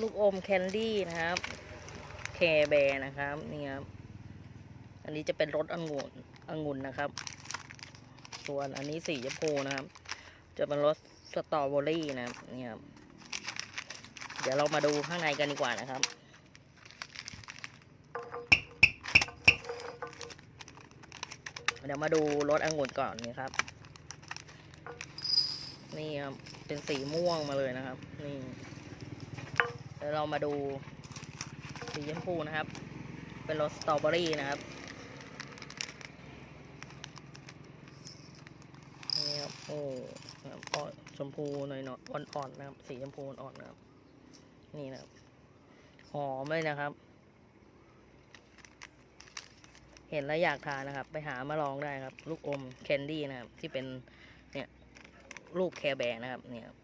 ลูกอมแคนดี้นะครับ แคร์แบร์นะครับนี่ครับ อันนี้จะเป็นรสองุ่นองุ่นนะครับ ส่วนอันนี้สีชมพูนะครับ จะเป็นรสสตรอเบอรี่นะครับนี่ครับ เดี๋ยวเรามาดูข้างในกันดีกว่านะครับเดี๋ยวมาดูรสองุ่นก่อนนี่ครับ นี่ครับ เป็นสีม่วงมาเลยนะครับ นี่ ดี๋ยวเรามาดูสีชมพูนะครับ เป็นรสสตรอเบอรี่นะครับนี่ครับโอ้ครับอ่อนชมพูหน่อยๆอ่อนๆนะครับ สีชมพูอ่อนๆนะครับ นี่นะครับ หอมเลยนะครับ เห็นแล้วอยากทานนะครับ ไปหามาลองได้ครับ ลูกอมแคนดี้นะครับ ที่เป็นเนี่ยรูปแคร์แบร์นะครับ เนี่ยครับ